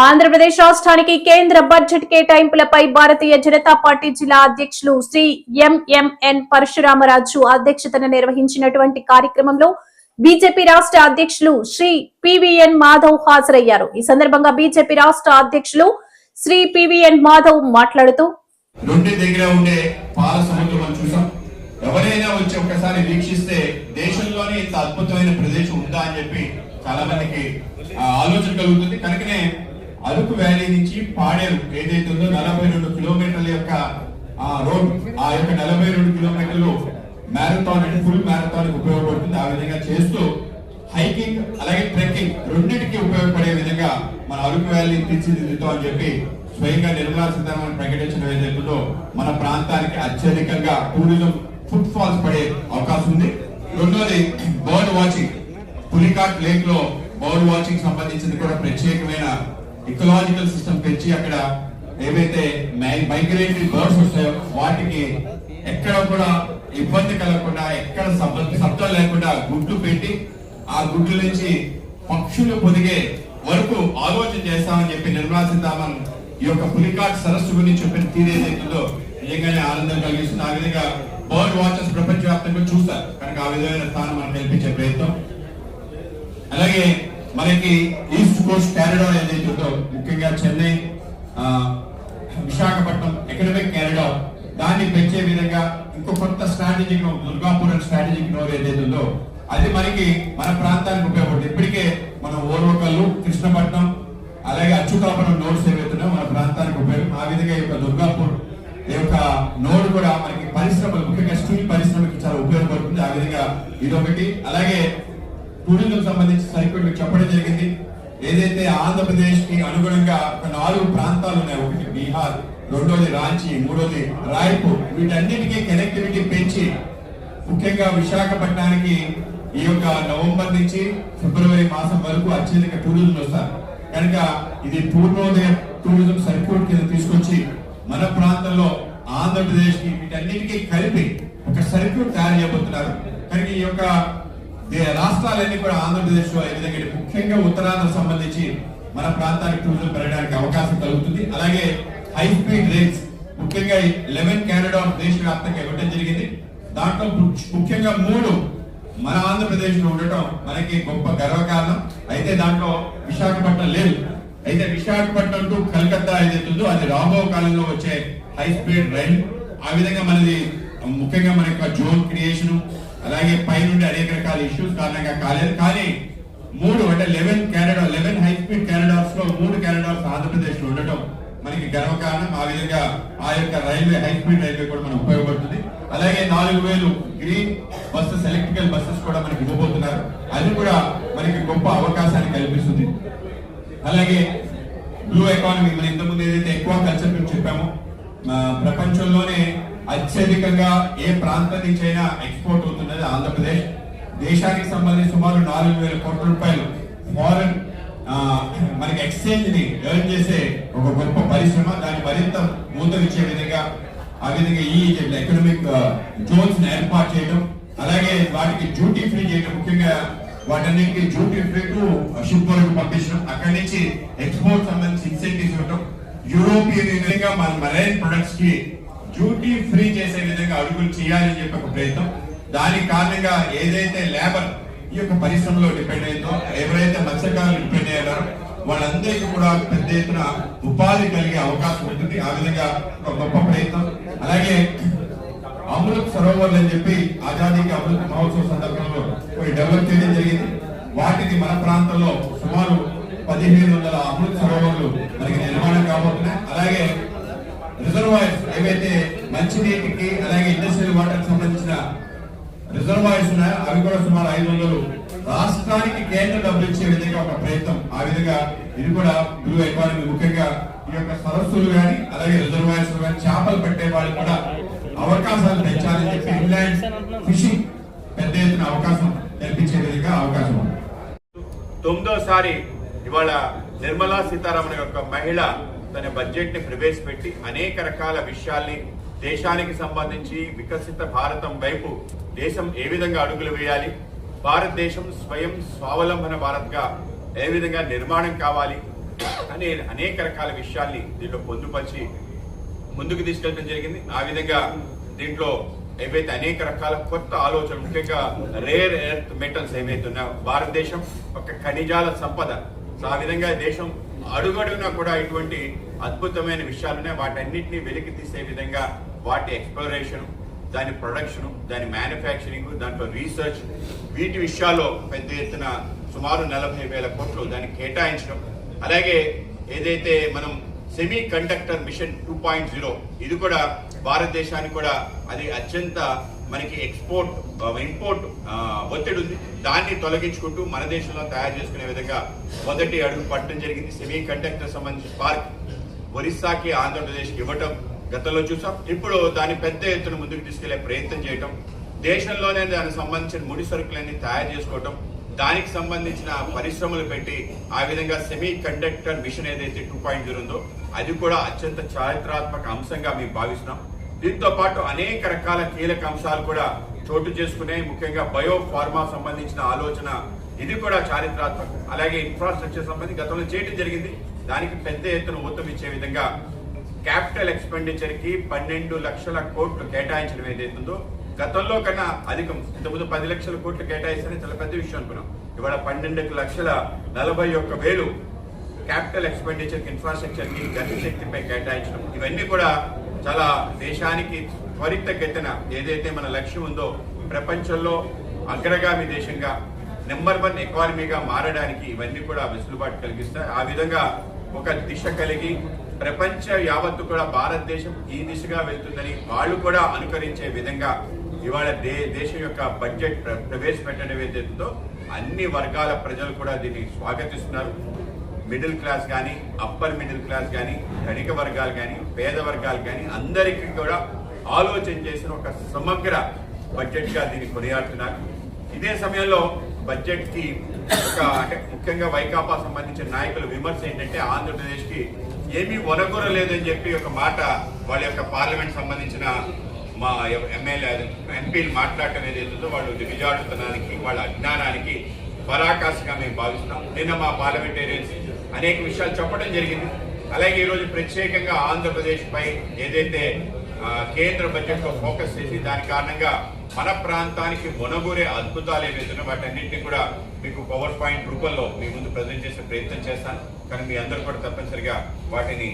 ఆంధ్రప్రదేశ్ రాష్ట్రానికి కేంద్ర బడ్జెట్ కేటాయింపులపై భారతీయ జనతా పార్టీ జిల్లా అధ్యక్షులు శ్రీ ఎంఎంఎన్ పరశురామరాజు అధ్యక్షతన నిర్వహించినటువంటి కార్యక్రమంలో బీజేపీ రాష్ట్ర అధ్యక్షులు శ్రీ పివిఎన్ మాధవ్ హాజరయ్యారు. ఈ సందర్భంగా బీజేపీ రాష్ట్ర అధ్యక్షులు శ్రీ పివిఎన్ మాధవ్ మాట్లాడుతూ దగ్గర ఉండే పాల సముద్రం చూసాం. ఎవరైనా వచ్చి ఒకసారి వీక్షిస్తే దేశంలోనే ఇంత అద్భుతమైన ప్రదేశం ఉందా అని చెప్పి చాలా మందికి ఆలోచన కలుగుతుంది. కనుకనే అరకు వ్యాలీ నుంచి పాడేరు ఏదైతే ఉందో నలభై రెండు కిలోమీటర్ల యొక్క ఆ రోడ్ ఆ యొక్క నలభై రెండు కిలోమీటర్లు మ్యారథాన్ అంటే ఫుల్ మ్యారథాన్ ఉపయోగపడుతుంది. ఆ విధంగా చేస్తూ హైకింగ్ అలాగే ట్రెక్కింగ్ రెండింటికి ఉపయోగపడే విధంగా మన అరకు వ్యాలీ తీర్చిదిద్దుతాం అని చెప్పి స్వయంగా నిర్మలా సీతారామన్ ప్రకటించిన ఏదైతుందో మన ప్రాంతానికి అత్యధికంగా టూరిజం ఫుట్ ఫాల్స్ పడే అవకాశం ఉంది. రెండోది బర్డ్ వాచింగ్. పులికాట్ లేక్లో బర్డ్ వాచింగ్ సంబంధించింది కూడా ప్రత్యేకమైన ఇకలాజికల్ సిస్టమ్ పెంచి అక్కడ ఏవైతే మైగ్రేటరీ బర్డ్స్ వస్తాయో వాటికి ఎక్కడ కూడా ఇబ్బంది కలగకుండా ఎక్కడ శబ్దం లేకుండా గుడ్లు పెట్టి ఆ గుడ్ల నుంచి పక్షులు పొదిగే వరకు ఆలోచన చేస్తామని చెప్పి నిర్మలా సీతారామన్ ఈ యొక్క పులికాట్ సరస్సు గురించి చెప్పిన తీరు ఏదైతుందో నిజంగానే ఆనందం కలిగిస్తుంది. ఆ విధంగా బర్డ్ వాచర్స్ ప్రపంచవ్యాప్తంగా చూస్తారు. కనుక ఆ విధమైన స్థానం మనం కల్పించే ప్రయత్నం. అలాగే మనకి ఈస్ట్ కోస్ట్ క్యారిడార్ ఏదైతే ఉందో ముఖ్యంగా చెన్నై విశాఖపట్నం ఎకనమిక్ క్యారిడార్ దాన్ని పెంచే విధంగా ఇంకో కొత్త స్ట్రాటజిక్ దుర్గాపురం స్ట్రాటజిక్ నోర్ ఏదైతే ఉందో అది మనకి మన ప్రాంతానికి ఉపయోగపడుతుంది. ఇప్పటికే మన ఓర్వకల్లు కృష్ణపట్నం అలాగే అచ్యుతాపురం నోడ్స్ ఏవైతున్నాయో మన ప్రాంతానికి ఉపయోగం. ఆ విధంగా ఈ యొక్క దుర్గాపూర్ ఈ యొక్క నోడ్ కూడా మనకి పరిశ్రమలు ముఖ్యంగా స్టీల్ పరిశ్రమకి చాలా ఉపయోగపడుతుంది. ఆ విధంగా ఇదొకటి. అలాగే టూరిజం సంబంధించి సరిగ్గా చెప్పడం జరిగింది. ఏదైతే ఆంధ్రప్రదేశ్కి అనుగుణంగా ఒక నాలుగు ప్రాంతాలు ఉన్నాయి ఒకటి బీహార్ రెండోది రాంచీ మూడోది రాయ్పూర్ వీటన్నిటికీ కనెక్టివిటీ పెంచి ముఖ్యంగా విశాఖపట్నానికి ఈ యొక్క నవంబర్ నుంచి ఫిబ్రవరి మాసం వరకు అత్యధిక టూరిజం వస్తారు కనుక ఇది పూర్ణోదయ టూరిజం సర్క్యూట్ కింద తీసుకొచ్చి మన ప్రాంతంలో ఆంధ్రప్రదేశ్కి వీటన్నిటికీ కలిపి ఒక సర్క్యూట్ తయారు చేయబోతున్నారు. కనుక ఈ యొక్క రాష్ట్రాలన్నీ కూడా ఆంధ్రప్రదేశ్లో విధంగా ముఖ్యంగా ఉత్తరాంధ్ర సంబంధించి మన ప్రాంతానికి టూరిజం పెరగడానికి అవకాశం కలుగుతుంది. అలాగే హై స్పీడ్ రైల్స్ ముఖ్యంగా లెవెన్ క్యారిడార్ దేశవ్యాప్తంగా ఇవ్వడం జరిగింది. దాంట్లో ముఖ్యంగా మూడు మన ఆంధ్రప్రదేశ్లో ఉండటం మనకి గొప్ప గర్వకారణం. అయితే దాంట్లో విశాఖపట్నం లేదు. అయితే విశాఖపట్నం టు కలకత్తా ఏదైతుందో ఉందో అది రాబో కాలంలో వచ్చే హై స్పీడ్ రైల్ ఆ విధంగా మనది ముఖ్యంగా మన యొక్క జోన్ క్రియేషన్ అలాగే పైనుండి అనేక రకాల ఇష్యూస్ కారణంగా కాలేదు. కానీ మూడు అంటే eleven corridor eleven high speed క్యారిడార్స్లో మూడు క్యారిడార్స్ ఆంధ్రప్రదేశ్లో ఉండటం మనకి గర్వకారణం ఆ విధంగా ఆ యొక్క రైల్వే హై స్పీడ్ రైల్వే కూడా మనకు ఉపయోగపడుతుంది. అలాగే నాలుగు వేలు గ్రీన్ బస్సెస్ ఎలక్ట్రికల్ బస్సెస్ కూడా మనకి ఇవ్వబోతున్నారు. అది కూడా మనకి గొప్ప అవకాశాన్ని కల్పిస్తుంది. అలాగే బ్లూ ఎకానమీ మనం ఇంతకుముందు ఏదైతే ఎక్కువ కల్చర్ గురించి చెప్పామో ప్రపంచంలోనే అత్యధికంగా ఏ ప్రాంతం నుంచి అయినా ఎక్స్పోర్ట్ అవుతున్నది ఆంధ్రప్రదేశ్. దేశానికి సంబంధించి సుమారు నాలుగు వేల కోట్ల రూపాయలు ఫారెన్ మనకి ఎక్స్చేంజ్ని ఎర్న్ చేసే ఒక గొప్ప పరిశ్రమ. దాన్ని మరింత మూతవిచ్చే విధంగా ఆ విధంగా ఈ ఎకనామిక్ జోన్స్ ఏర్పాటు చేయడం అలాగే వాటికి డ్యూటీ ఫ్రీ చేయడం ముఖ్యంగా వాటన్నిటికీ డ్యూటీ ఫ్రీ టు షిప్ వరకు పంపించడం. అక్కడి నుంచి ఎక్స్పోర్ట్ సంబంధించి ఇన్సెంటివ్స్ ఇవ్వడం యూరోపియన్ యూనియన్గా మన మరైన్ ప్రొడక్ట్స్కి డ్యూటీ ఫ్రీ చేసే విధంగా అడుగులు చేయాలని చెప్పి ఒక ప్రయత్నం. దానికి కారణంగా ఏదైతే లేబర్ ఈ యొక్క పరిశ్రమలో డిపెండ్ అయిందో ఎవరైతే మత్స్యకారులు డిపెండ్ అయ్యారో వాళ్ళందరికీ కూడా పెద్ద ఎత్తున ఉపాధి కలిగే అవకాశం ఉంటుంది. ఆ విధంగా ఒక గొప్ప ప్రయత్నం. అలాగే అమృత్ సరోవర్లు అని చెప్పి ఆజాదీకి అమృత్ మహోత్సవ సందర్భంలో కొన్ని డెవలప్ చేయడం జరిగింది. వాటికి మన ప్రాంతంలో సుమారు పదిహేను వందల అమృత్ సరోవర్లు మనకి నిర్మాణం కాబోతున్నాయి. అలాగే రిజర్వాయర్స్ ఏవైతే మంచినీటికి అలాగే ఇండస్ట్రియల్ వాటర్ సంబంధించిన రిజర్వాయర్స్ ఉన్నాయో అవి కూడా సుమారు ఐదు వందలు. రాష్ట్రానికి కేంద్ర డబ్బులు ఇచ్చే విధంగా ఒక ప్రయత్నం. ఆ విధంగా ఇది కూడా బ్లూ ఎకానమీ ముఖ్యంగా ఈ యొక్క సరస్సులు కానీ అలాగే రిజర్వాయర్స్ కానీ చేపలు పెట్టే వాళ్ళు కూడా అవకాశాలు పెంచాలని చెప్పి ఇంగ్లాండ్ ఫిషింగ్ పెద్ద ఎత్తున అవకాశం కల్పించే విధంగా అవకాశం ఉంది. తొమ్మిదోసారి ఇవాళ నిర్మలా సీతారామన్ యొక్క మహిళ తన బడ్జెట్ని ప్రవేశపెట్టి అనేక రకాల విషయాల్ని దేశానికి సంబంధించి వికసిత భారతం వైపు దేశం ఏ విధంగా అడుగులు వేయాలి భారతదేశం స్వయం స్వావలంబన భారత్గా ఏ విధంగా నిర్మాణం కావాలి అనే అనేక రకాల విషయాల్ని దీంట్లో పొందుపరిచి ముందుకు తీసుకెళ్ళడం జరిగింది. ఆ విధంగా దీంట్లో ఏవైతే అనేక రకాల కొత్త ఆలోచనలు ముఖ్యంగా రేర్ ఎర్త్ మెటల్స్ ఏవైతే ఉన్నాయో భారతదేశం ఒక ఖనిజాల సంపద. ఆ విధంగా దేశం అడుగడుగునా కూడా ఇటువంటి అద్భుతమైన విషయాలునే వాటన్నిటిని వెలికి తీసే విధంగా వాటి ఎక్స్ప్లోరేషన్ దాని ప్రొడక్షన్ దాని మ్యానుఫ్యాక్చరింగ్ దాంట్లో రీసెర్చ్ వీటి విషయాల్లో పెద్ద ఎత్తున సుమారు నలభై వేల కోట్లు దానికి కేటాయించడం. అలాగే ఏదైతే మనం semiconductor mission two point zero ఇది కూడా భారతదేశానికి కూడా అది అత్యంత మనకి ఎక్స్పోర్ట్ ఇంపోర్ట్ ఒత్తిడి ఉంది. దాన్ని తొలగించుకుంటూ మన దేశంలో తయారు చేసుకునే విధంగా మొదటి అడుగు పట్టడం జరిగింది. సెమీ కండక్టర్ సంబంధించిన పార్క్ ఒరిస్సాకి ఆంధ్రప్రదేశ్కి ఇవ్వటం గతంలో చూసాం. ఇప్పుడు దాన్ని పెద్ద ఎత్తున ముందుకు తీసుకెళ్ళే ప్రయత్నం చేయటం దేశంలోనే దానికి సంబంధించిన ముడి సరుకులన్నీ తయారు చేసుకోవటం దానికి సంబంధించిన పరిశ్రమలు పెట్టి ఆ విధంగా సెమీ కండక్టర్ మిషన్ ఏదైతే టూ పాయింట్ జీరో ఉందో అది కూడా అత్యంత చారిత్రాత్మక అంశంగా మేము భావిస్తున్నాం. దీంతో పాటు అనేక రకాల కీలక అంశాలు కూడా చోటు చేసుకున్నాయి ముఖ్యంగా బయో ఫార్మా సంబంధించిన ఆలోచన ఇది కూడా చారిత్రాత్మకం. అలాగే ఇన్ఫ్రాస్ట్రక్చర్ సంబంధించి గతంలో చేయడం జరిగింది. దానికి పెద్ద ఎత్తున ఊతం ఇచ్చే విధంగా క్యాపిటల్ ఎక్స్పెండిచర్కి పన్నెండు లక్షల కోట్లు కేటాయించడం ఏదైతుందో గతంలో కన్నా అధికం. ఇంతకుముందు పది లక్షల కోట్లు కేటాయిస్తేనే చాలా పెద్ద విషయం అనుకున్నాం. ఇవాళ పన్నెండు లక్షల నలభై ఒక్క వేలు క్యాపిటల్ ఎక్స్పెండిచర్ ఇన్ఫ్రాస్ట్రక్చర్కి గతి శక్తిపై కేటాయించడం. ఇవన్నీ కూడా చాలా దేశానికి త్వరితగతిన ఏదైతే మన లక్ష్యం ఉందో ప్రపంచంలో అగ్రగామి దేశంగా నెంబర్ వన్ ఎకానమీగా మారడానికి ఇవన్నీ కూడా వెసులుబాటు కలిగిస్తాయి. ఆ విధంగా ఒక దిశ కలిగి ప్రపంచ యావత్తు కూడా భారతదేశం ఈ దిశగా వెళ్తుందని వాళ్ళు కూడా అనుకరించే విధంగా ఇవాళ దే దేశం యొక్క బడ్జెట్ ప్ర- ప్రవేశపెట్టడం ఏదైతుందో అన్ని వర్గాల ప్రజలు కూడా దీన్ని స్వాగతిస్తున్నారు. మిడిల్ క్లాస్ కానీ అప్పర్ మిడిల్ క్లాస్ కానీ ధనిక వర్గాలు కానీ పేద వర్గాలు కానీ అందరికీ కూడా ఆలోచన చేసిన ఒక సమగ్ర బడ్జెట్గా దీన్ని కొనియాడుతున్నారు. ఇదే సమయంలో బడ్జెట్కి ఒక అంటే ముఖ్యంగా వైకాపా సంబంధించిన నాయకుల విమర్శ ఏంటంటే ఆంధ్రప్రదేశ్కి ఏమీ ఏమీ ఒనగొరలేదని చెప్పి ఒక మాట వాళ్ళ యొక్క పార్లమెంట్ సంబంధించిన మా ఎమ్మెల్యే ఎంపీలు మాట్లాడటం ఏదైతుందో వాళ్ళు దిగజాడుతనానికి వాళ్ళ అజ్ఞానానికి పరాకాశగా మేము భావిస్తున్నాం నిన్న మా పార్లమెంటేరియన్స్ అనేక విషయాలు చెప్పడం జరిగింది. అలాగే ఈరోజు ప్రత్యేకంగా ఆంధ్రప్రదేశ్ పై ఏదైతే కేంద్ర బడ్జెట్లో ఫోకస్ చేసి దాని కారణంగా మన ప్రాంతానికి మొనగూరే అద్భుతాలు ఏవైతున్నాయో వాటన్నింటినీ కూడా మీకు పవర్ పాయింట్ రూపంలో మీ ముందు ప్రజెంట్ చేసే ప్రయత్నం చేస్తాను. కానీ మీ అందరూ కూడా తప్పనిసరిగా వాటిని